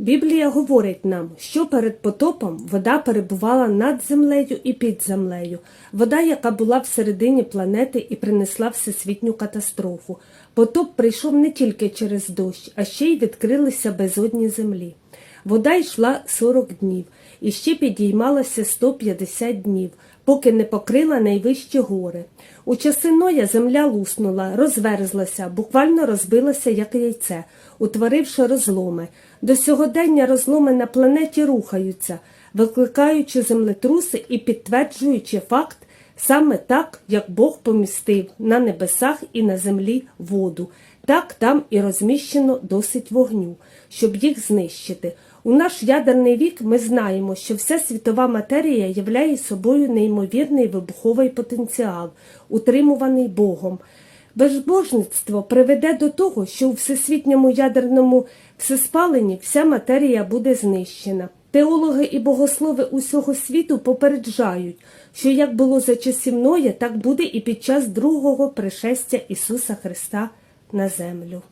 Біблія говорить нам, що перед потопом вода перебувала над землею і під землею, вода, яка була всередині планети і принесла всесвітню катастрофу. Потоп прийшов не тільки через дощ, а ще й відкрилися безодні землі. Вода йшла 40 днів і ще підіймалася 150 днів, поки не покрила найвищі гори. У часи Ноя земля луснула, розверзлася, буквально розбилася, як яйце, утворивши розломи. До сьогодення розломи на планеті рухаються, викликаючи землетруси і підтверджуючи факт саме так, як Бог помістив на небесах і на землі воду. Так там і розміщено досить вогню, щоб їх знищити. У наш ядерний вік ми знаємо, що вся світова матерія являє собою неймовірний вибуховий потенціал, утримуваний Богом. Безбожництво приведе до того, що у всесвітньому ядерному всеспаленні вся матерія буде знищена. Теологи і богослови усього світу попереджають, що як було за часів Ноя, так буде і під час другого пришестя Ісуса Христа на землю.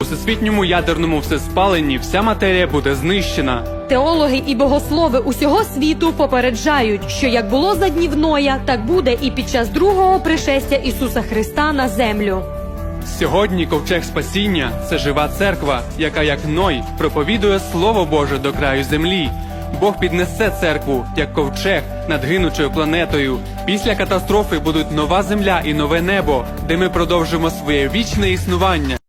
У всесвітньому ядерному всеспаленні вся матерія буде знищена. Теологи і богослови усього світу попереджають, що як було за днів Ноя, так буде і під час другого пришестя Ісуса Христа на землю. Сьогодні ковчег спасіння це жива церква, яка, як Ной, проповідує Слово Боже до краю землі. Бог піднесе церкву як ковчег над гинучою планетою. Після катастрофи будуть нова земля і нове небо, де ми продовжимо своє вічне існування.